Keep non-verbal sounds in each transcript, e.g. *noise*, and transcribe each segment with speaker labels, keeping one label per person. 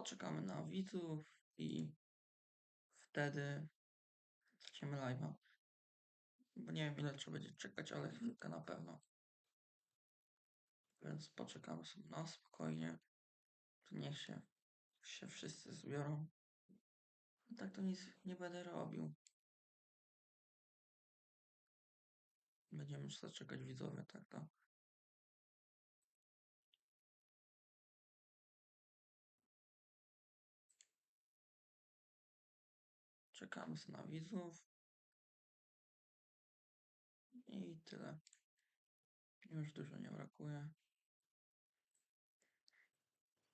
Speaker 1: poczekamy na widzów i wtedy zaczniemy live'a. Bo nie wiem ile trzeba będzie czekać, ale chwilkę na pewno. Więc poczekamy sobie na spokojnie. To niech się, się wszyscy zbiorą. Tak to nic nie będę robił. Będziemy już zaczekać widzowie, tak to. Czekamy na widzów. I tyle. Już dużo nie brakuje.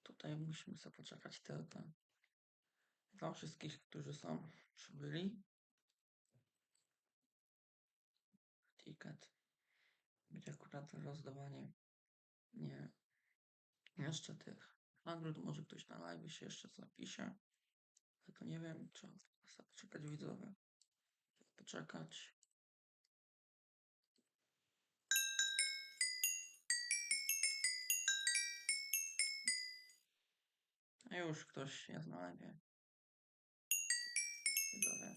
Speaker 1: Tutaj musimy sobie poczekać tylko. Dla wszystkich, którzy są przybyli. Ticket. Będzie akurat rozdawanie. Nie. Jeszcze tych nagród. Może ktoś na live się jeszcze zapisze. To nie wiem. Trzeba sobie poczekać widzowie. Poczekać. A już ktoś na live. Widzowie.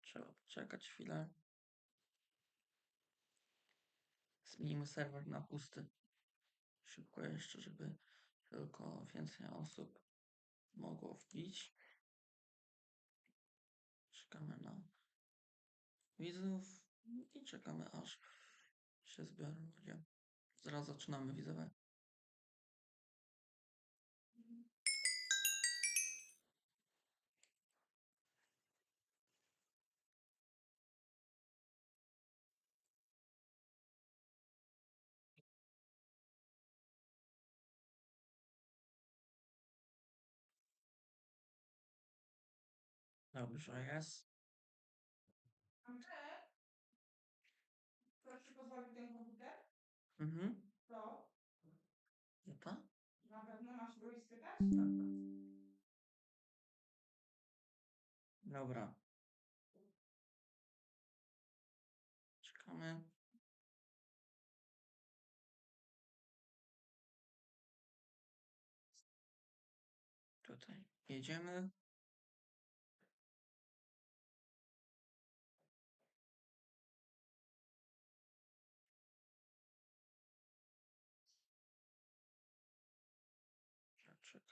Speaker 1: Trzeba poczekać chwilę. Zmienimy serwer na pusty. Szybko jeszcze, żeby tylko więcej osób mogło wbić. Czekamy na widzów i czekamy aż się zbiorą ludzie. Zaraz zaczynamy widzowie. Dobrze jest.
Speaker 2: Andrzej? Proszę pozwolić ten komputer?
Speaker 1: Mhm.
Speaker 2: To?
Speaker 1: To?
Speaker 2: Na pewno masz go i spytać?
Speaker 1: Dobra. Czekamy. Tutaj jedziemy.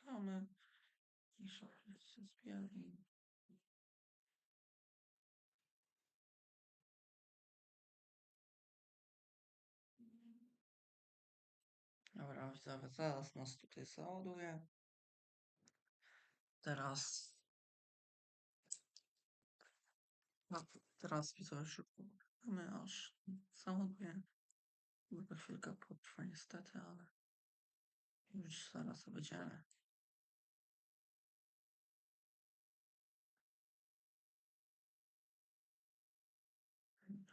Speaker 1: Czekamy. I sobie się zbierali. Dobra, widzowie, zaraz nas tutaj załaduje. Teraz... No, teraz widzowie szybko czekamy, aż załaduje. Może chwilkę potrwa niestety, ale już zaraz będziemy.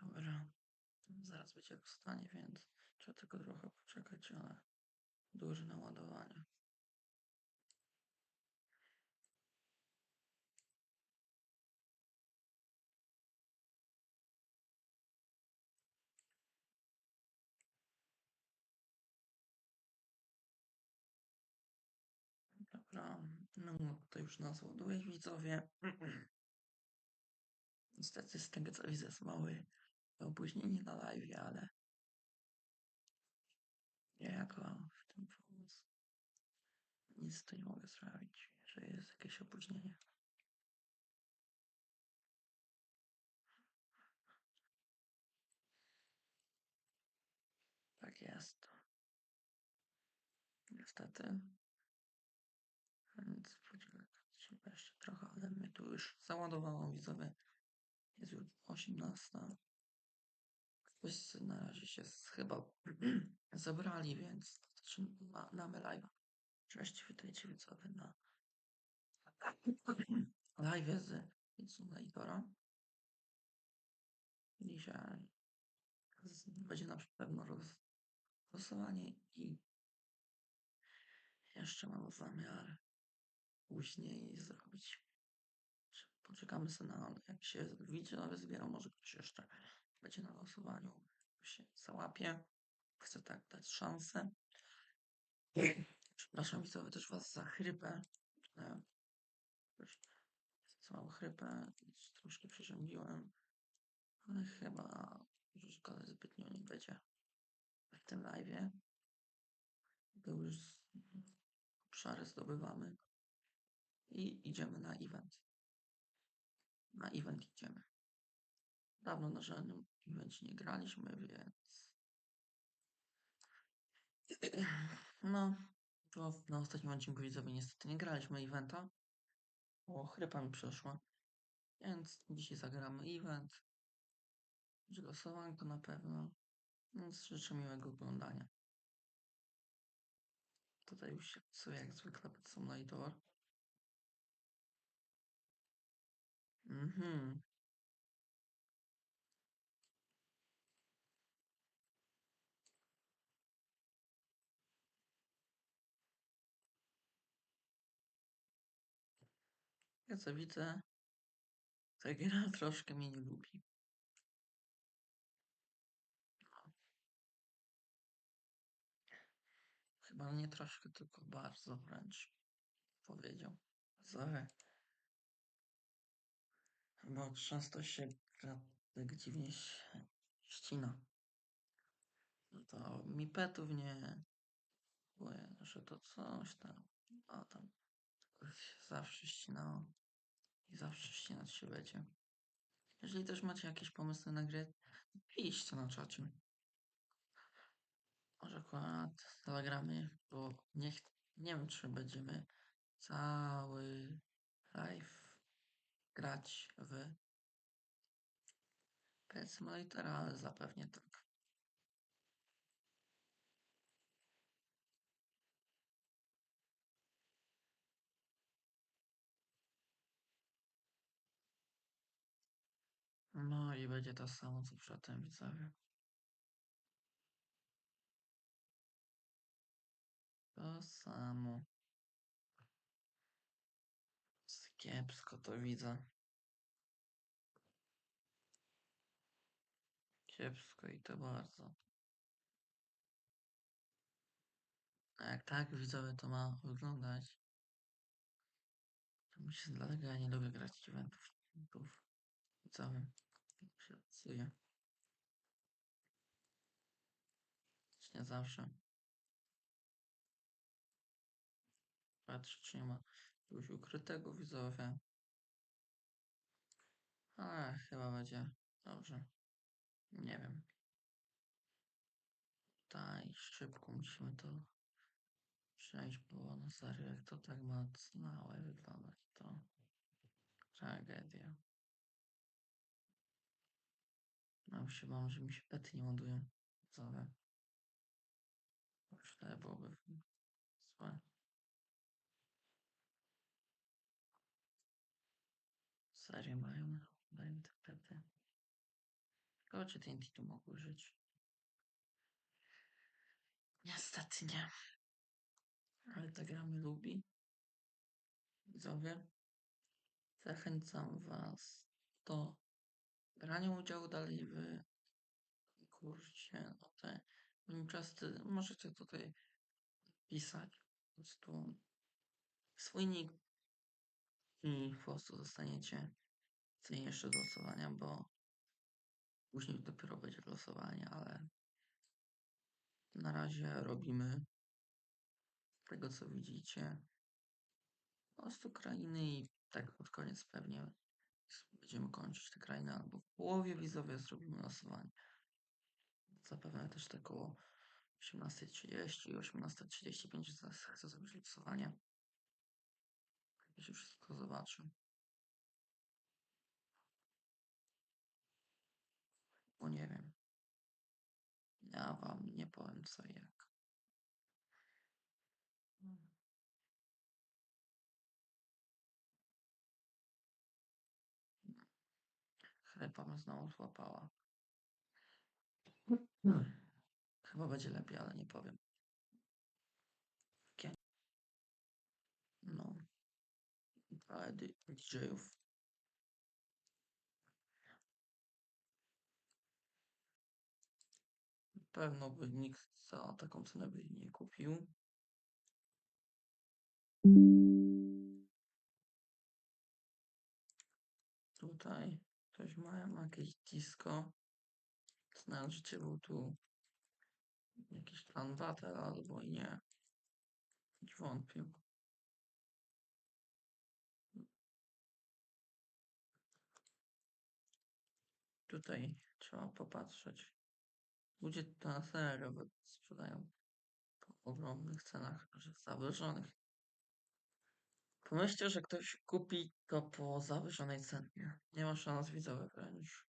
Speaker 1: Dobra. Będzie w stanie, więc trzeba tylko trochę poczekać, ale duże naładowanie. Dobra, no to już nas ładuje widzowie. *clears throat* Niestety z tego co widzę jest małe opóźnienie na live, ale ja jako w tym pomysł nic tu nie mogę sprawić, że jest jakieś opóźnienie. Tak jest. Niestety. Więc poczekać trzeba jeszcze trochę, ale mnie tu już załadowało widzowie. Jest już 18. Ktoś na razie się chyba *clears throat* zebrali, więc zaczynamy live. Cześć, witajcie widzowie na *clears throat* live z Insulatora. Dzisiaj będzie na pewno roz, losowanie i jeszcze mam zamiar później zrobić. Poczekamy sobie na jak się widzowie zbierą, może ktoś jeszcze będzie na losowaniu się załapie. Chcę tak dać szansę. Przepraszam widzowie też was za chrypę. Też mam chrypę, troszkę przeziębiłem. Ale chyba szkoda zbytnio nie będzie w tym live'ie. Bo już obszary zdobywamy. I idziemy na event. Na event idziemy. Dawno na żadnym evencie nie graliśmy, więc... *clears throat* No, to na ostatnim odcinku widzowie niestety nie graliśmy eventa. Bo chrypa mi przeszła. Więc dzisiaj zagramy event. Będzie losowanko na pewno. Więc życzę miłego oglądania. Tutaj już się psuje jak zwykle Pet Simulator. Mhm. Ja co widzę, ta gra *laughs* troszkę mnie nie lubi. Chyba nie troszkę, tylko bardzo wręcz powiedział. Zoe. Bo często się tak dziwnie ścina. No to mi petów nie że to coś tam, a tam zawsze ścinało i zawsze ścinać się będzie. Jeżeli też macie jakieś pomysły na grę, piszcie na czacie. Może akurat zagramy, bo nie, nie wiem, czy będziemy cały live grać w Pet Simulator, ale zapewnie tak. No i będzie to samo, co przedtem widzowie. To samo. Kiepsko to widzę. Kiepsko i to bardzo. A jak tak widzowie to ma wyglądać, to się dlatego ja nie lubię grać eventów. eventów. Się psuje. Nie zawsze. Patrzę, czy nie ma czegoś ukrytego widzowie. Ale chyba będzie dobrze. Nie wiem. Tutaj szybko musimy to przejść, bo na serio jak to tak ma całe wyglądać, to tragedia. Mam się mam, że mi się pety nie ładują. Już to byłoby złe. Serio mają, dają te pety. Tylko czy TNT tu mogły żyć? Niestety nie. Ale ta gra mnie lubi. Widzowie. Zachęcam Was do brania udziału dalej w kursie. No te czasy możecie tutaj pisać po prostu swój nick i po prostu dostaniecie coś jeszcze do losowania, bo później dopiero będzie losowanie, ale na razie robimy tego co widzicie po prostu krainy i tak pod koniec pewnie będziemy kończyć te krainy albo w połowie widzowie zrobimy losowanie. Zapewne też tak około 18.30, 18.35 chcę zrobić losowanie. Jak się wszystko zobaczy. Bo nie wiem. Ja wam nie powiem co i jak. Mnie znowu złapała. Chyba będzie lepiej, ale nie powiem. No. Dy- DJ-ów. Pewno by nikt za taką cenę by nie kupił. Tutaj ktoś ma jakieś disco. Znaczy, życie był tu jakiś plan water albo i nie. Choć Wątpię. Tutaj trzeba popatrzeć. Ludzie to na serio sprzedają po ogromnych cenach, zawyżonych. Pomyślcie, że ktoś kupi to po zawyżonej cenie. Nie ma szans widzowie wręcz.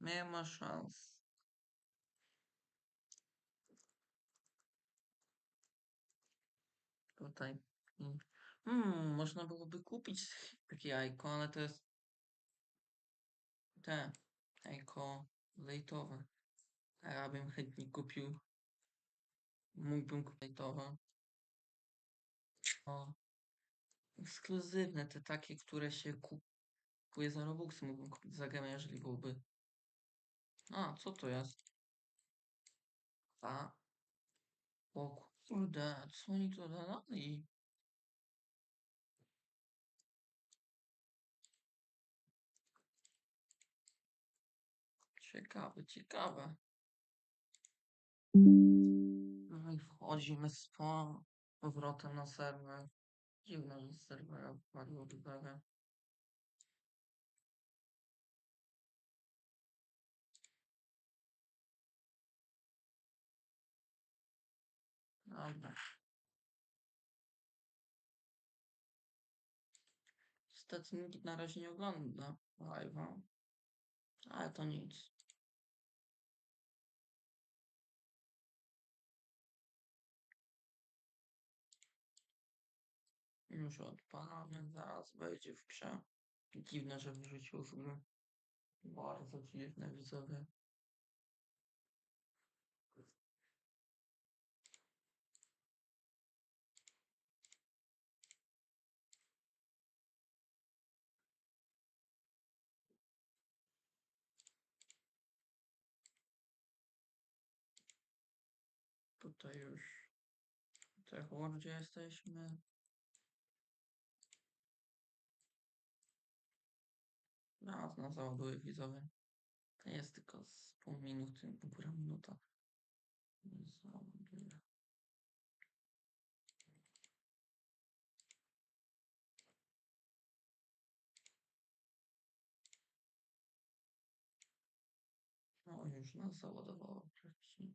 Speaker 1: Nie ma szans. Tutaj. mm, Hmm, można byłoby kupić takie jajko, ale to jest te jajko lejtowe. Ja bym chętnie kupił. Mógłbym kupić lejtowe. O. Ekskluzywne, te takie, które się kupuje za Robuxy, mógłbym kupić za gemę, jeżeli byłby. A, co to jest? A. O kurde, co oni tu dodali? Ciekawe, ciekawe. No i wchodzimy z powrotem na serwer. Dziwne, że z serwera wpadło widzowie. Dobra. Niestety nikt na razie nie ogląda live'a. Ale to nic. Już odpalamy, zaraz wejdzie w grze. Dziwne, że wyrzucił z gry. Bardzo dziwne widzowie. Tutaj już w Techwordzie jesteśmy. Raz na załaduje widzowie. To jest tylko z pół minuty, góra minuta. Załaduje. No już nas załadowało wcześniej.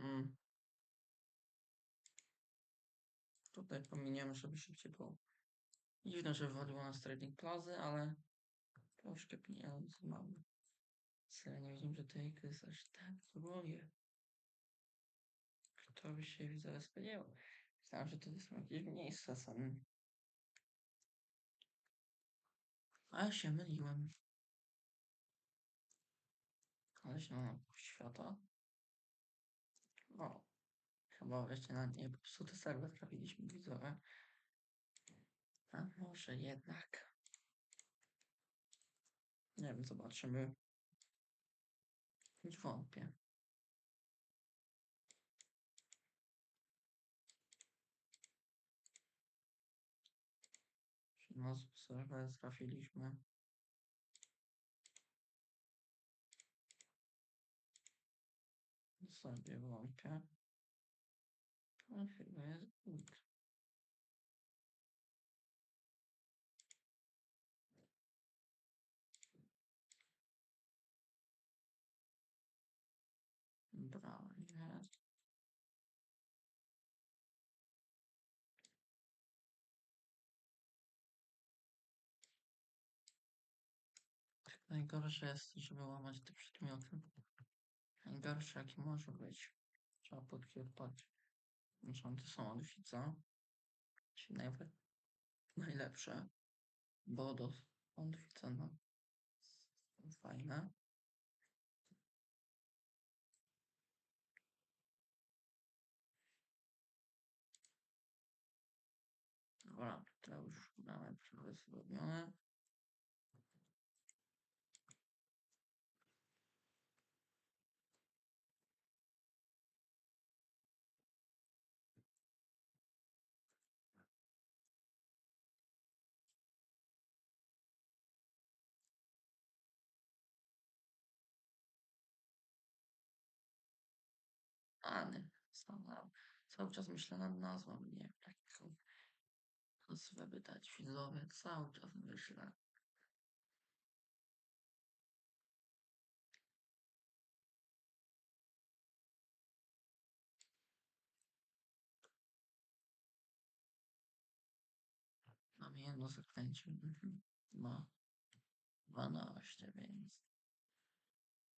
Speaker 1: Mm. Tutaj pominiemy, żeby szybciej było. Dziwne, że wywaliło nas Trading Plazy, ale troszkę pieniędzy mamy. Wcale nie wiedziałem, że gry jest aż tak drogie. Kto by się widzę spodziewał? Myślałem, że to są jakieś miejsca same. A się myliłem. Ale się świata. O, chyba wreszcie na nie popsuty serwer trafiliśmy widzowie. A może jednak. Nie wiem, zobaczymy. Choć wątpię. Na serwer trafiliśmy? Sobie wątpię. Good. Dobra, jest. Najgorsze jest, żeby łamać te przedmioty. Najgorsze jaki może być. Trzeba podki odpalić. Enchanty są od widza. Czyli najlepsze. Bodos od widza no. Są Fajne. Dobra, tutaj już mamy przerwy zrobione. Any. Zastanawiam. Cały czas myślę nad nazwą, nie wiem, jaką nazwę by dać widzowie. Cały czas myślę. Mam jedno zaklęcie. Mhm. Ma 12, więc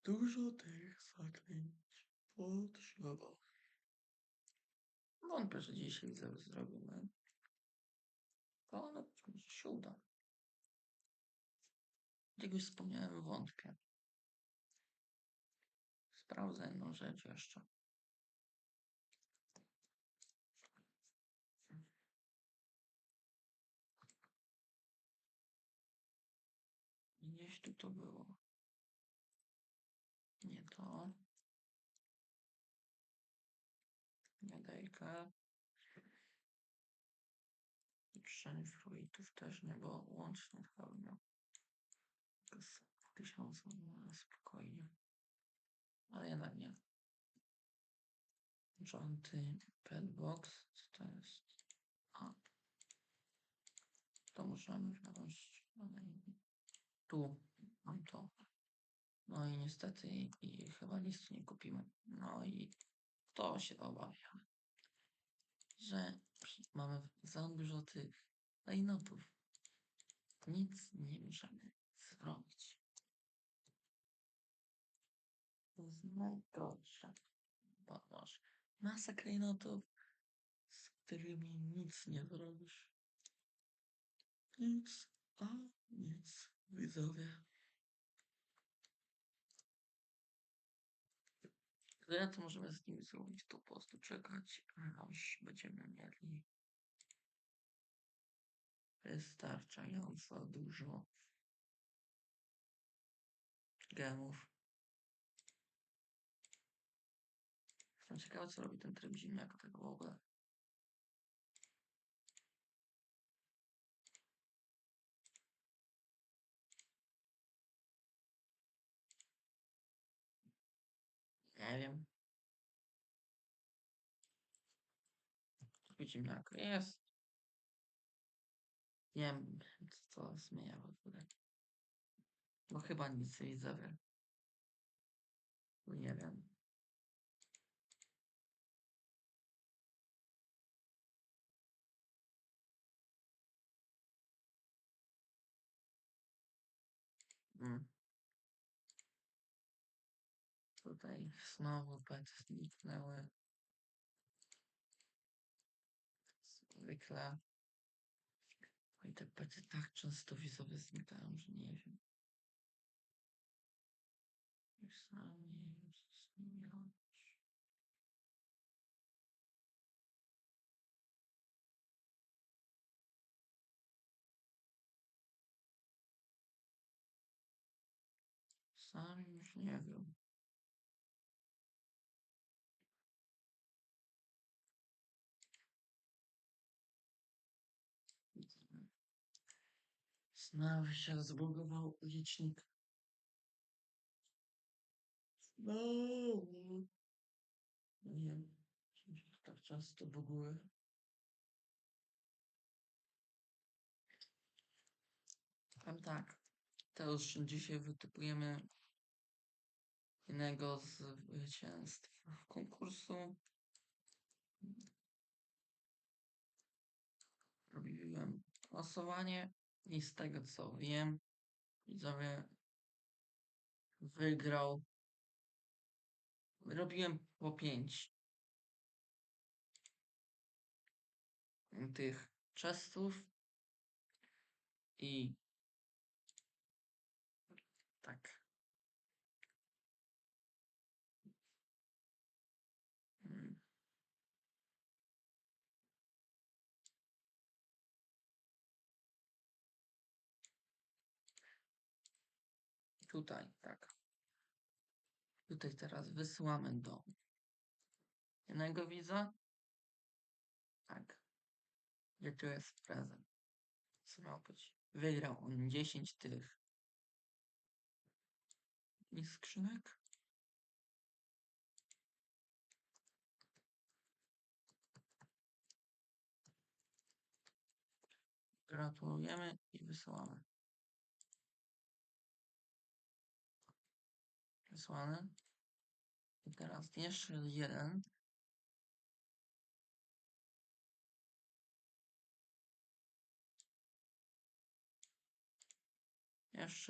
Speaker 1: dużo tych zaklęć potrzeba. Wątpię, że dzisiaj zrobimy. To może się uda. Jak już wspomniałem, wątpię. Sprawdzę jedną rzecz jeszcze. Gdzieś tu to było. Nie to. Nie dajka. Trzeń fluidów też nie, bo łącznie pełno. Z tysiąca no, spokojnie. Ale jednak nie. Padbox, co to jest? A. To możemy wziąć. Tu mam to. No i niestety i, i chyba nic nie kupimy. No i to się obawiam. Że mamy za dużo tych klejnotów. Nic nie możemy zrobić. To jest masz masę klejnotów, z którymi nic nie zrobisz. Nic, a nic, widzowie. Ja to możemy z nimi zrobić, to po prostu czekać, aż będziemy mieli wystarczająco dużo gemów. Jestem ciekawy, co robi ten tryb ziemniaka tak w ogóle. Nie wiem. Tryb ziemniaka jest. Nie wiem, co to zmienia w ogóle. No chyba nic widzę. Nie wiem. Mm. Tutaj znowu pety zniknęły. Zwykle. No I te pety tak często widzowie znikają, że nie wiem. Już sami zmieniać. Sami już nie wiem. Znowu się zbugował licznik. Znowu. Nie wiem, tak często buguje. Powiem tak, już dzisiaj wytypujemy jednego z zwycięstw konkursu. Robiłem losowanie i z tego co wiem, widzowie wygrał. Robiłem po pięć tych chestów i tutaj, tak. Tutaj teraz wysyłamy do jednego widza. Tak. Gdzie tu jest prezent? Co miał być? Wygrał on 10 tych i skrzynek. Gratulujemy i wysyłamy. I teraz jeszcze jeden. Jeszcze